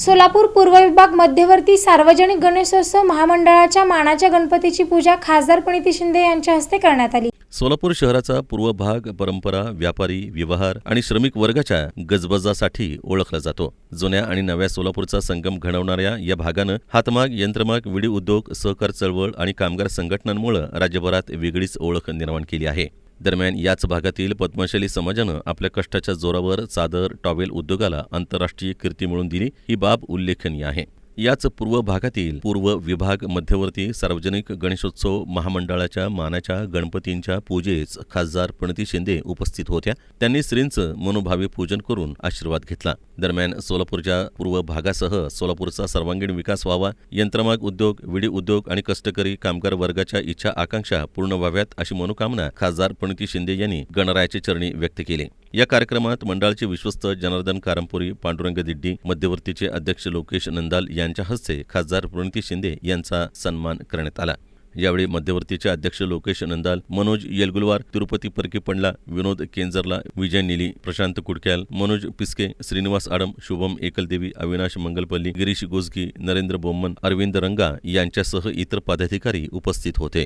सोलापूर पूर्व विभाग मध्यवर्ती सार्वजनिक गणेशोत्सव महामंडळाच्या मानाच्या गणपतीची पूजा खासदार प्रणिती शिंदे यांच्या हस्ते करण्यात आली. सोलापूर शहराचा पूर्व भाग परंपरा व्यापारी व्यवहार आणि श्रमिक वर्गाच्या गजबजासाठी ओळखला जातो. जुन्या आणि नव्या सोलापूरचा संगम घडवणाऱ्या या भागानं हातमाग यंत्रमाग विडी उद्योग सहकार चळवळ आणि कामगार संघटनांमुळे राज्यभरात वेगळीच ओळख निर्माण केली आहे. दरम्यान याच भागातील पद्मशाली समाजानं आपल्या कष्टाच्या जोरावर चादर टॉवेल उद्योगाला आंतरराष्ट्रीय कीर्ती मिळवून दिली ही बाब उल्लेखनीय आहे. याच पूर्व भागातील पूर्व विभाग मध्यवर्ती सार्वजनिक गणेशोत्सव महामंडळाच्या मानाच्या गणपतींच्या पूजेस खासदार प्रणिती शिंदे उपस्थित होत्या. त्यांनी श्रींचं मनोभावी पूजन करून आशीर्वाद घेतला. दरम्यान सोलापूरच्या पूर्व भागासह सोलापूरचा सर्वांगीण विकास व्हावा यंत्रमाग उद्योग विडी उद्योग आणि कष्टकरी कामगार वर्गाच्या इच्छा आकांक्षा पूर्ण व्हाव्यात अशी मनोकामना खासदार प्रणिती शिंदे यांनी गणरायाचे चरणी व्यक्त केली. या कार्यक्रमात मंडळाचे विश्वस्त जनार्दन कारंपुरी पांडुरंग दिड्डी मध्यवर्तीचे अध्यक्ष लोकेश नंदाल यांच्या हस्ते खासदार प्रणिती शिंदे यांचा सन्मान करण्यात आला. यावेळी मध्यवर्तीचे अध्यक्ष लोकेश नंदाल मनोज येलगुलवार तिरुपती परकी पंडला विनोद केंजरला विजय निली प्रशांत कुडक्याल मनोज पिस्के श्रीनिवास आडम शुभम एकलदेवी अविनाश मंगलपल्ली गिरीश गोजगी नरेंद्र बोम्मन अरविंद रंगा यांच्यासह इतर पदाधिकारी उपस्थित होते.